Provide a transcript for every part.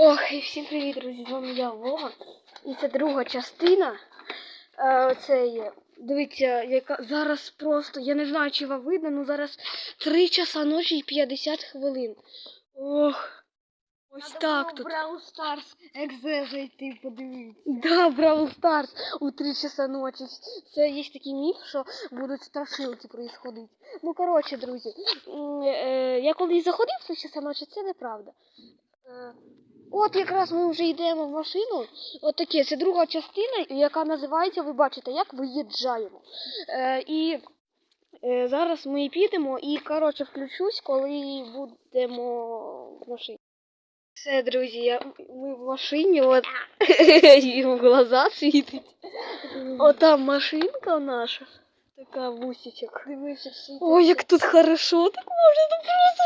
Ох, і всім привіт, друзі! З вами я Вова. І це друга частина. Е, це є. Дивіться, яка зараз просто. Я не знаю, чи вам видно, ну зараз 3 часа ночі і 50 хвилин. Ох. Ось так тут. Brawl Stars екзе зайти подивитися. Да, Бравл Старс у 3 часа ночі. Це є такий міф, що будуть страшилки происходити. Ну, коротше, друзі, е, я колись заходив в 3 часа ночі, це неправда. От якраз ми вже йдемо в машину. От таке, це друга частина, яка називається, ви бачите, як виїжджаємо. Е, і е, зараз ми підемо і, коротше, включусь, коли будемо в машині. Все, друзі, я, ми в машині, от і в глаза світить. Отам машинка наша. Така вусічок. Дивися всі. Ой, як тут хорошо, так можна тут просто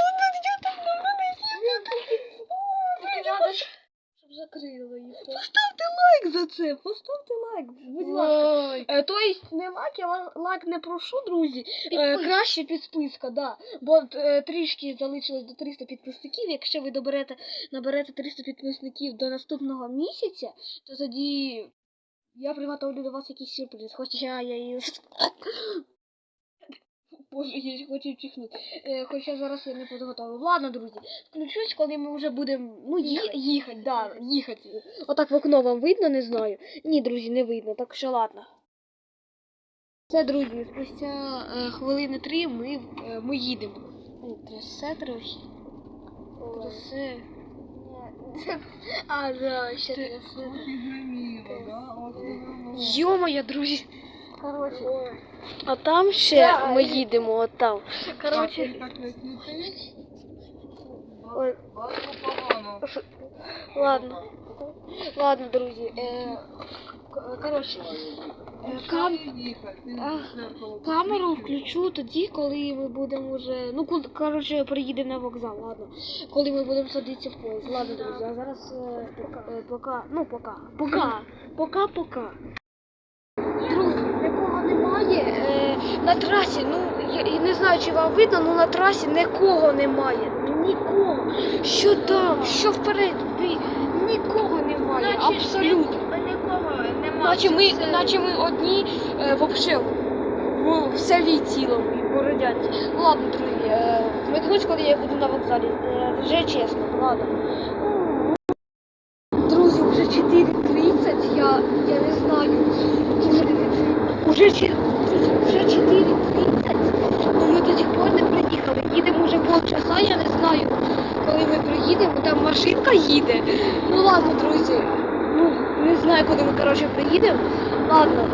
закрила їх. Поставте лайк за це, поставте лайк, будь ласка. Ой. Е, то есть не лайк, я вам лайк не прошу, друзі. Е, краще підписка, да. Бо е, трішки залишилось до 300 підписників. Якщо ви доберете, наберете 300 підписників до наступного місяця, то тоді я приготовлю до вас якийсь сюрприз. Хоча я і... Боже, я хочу чихнути. Е, хоча зараз я не підготовлю. Ладно, друзі, включусь, коли ми вже будемо ну, їхати. їхати, да, їхати. Отак в окно вам видно, не знаю. Ні, друзі, не видно, так що ладно. Це, друзі, спустя е, хвилини три ми, е, ми їдемо. Трясе трохи. Трясе. А, да, ще трясе. Йо-моє, друзі. Коротше. А там ще ми їдемо, от там. Коротше. Ой, Ладно. Ладно, друзі. Е, коротше. е, Кам... Камеру включу тоді, коли ми будемо вже. Ну, коротше, приїдемо на вокзал, ладно. Коли ми будемо садитися в поїзд. Ладно, друзі, а зараз е, пока, е, пока, ну пока. Пока. Пока, пока. Друзі, нікого немає е, на трасі. Ну, я, не знаю, чи вам видно, але на трасі нікого немає. Нікого. Що там, що вперед, нікого немає. Абсолютно. Нікого немає. Наче ми, наче ми одні е, вообще в, в селі цілому і. Ну ладно, друзі, е, вмикнусь, коли я буду на вокзалі. Е, вже чесно, ладно. Друзі, вже 4.30, я, я не знаю. Уже, уже, 4.30, ну ми до сих пор не приїхали. Їдемо вже полчаса, я не знаю, коли ми приїдемо, там машинка їде. Ну ладно, друзі. Ну, не знаю, коли ми, коротше, приїдемо. Ладно.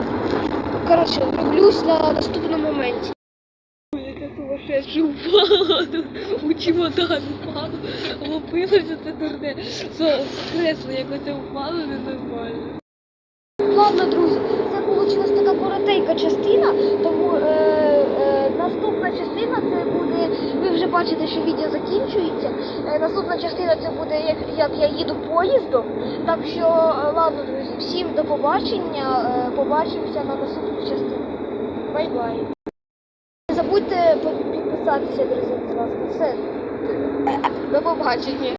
Коротше, роблюсь на наступному моменті. Сумасшедша упала у чемодан упала. Лопилося це дурне. З кресла якось упало ненормально. Ладно, друзі, вийшла така коротенька частина, тому е, е, наступна частина це буде. Ви вже бачите, що відео закінчується. Е, наступна частина це буде як, як я їду поїздом. Так що, е, ладно, друзі, всім до побачення. Е, побачимося на наступній частині. Бай-бай. Не забудьте підписатися, друзі, будь ласка. Все. До побачення.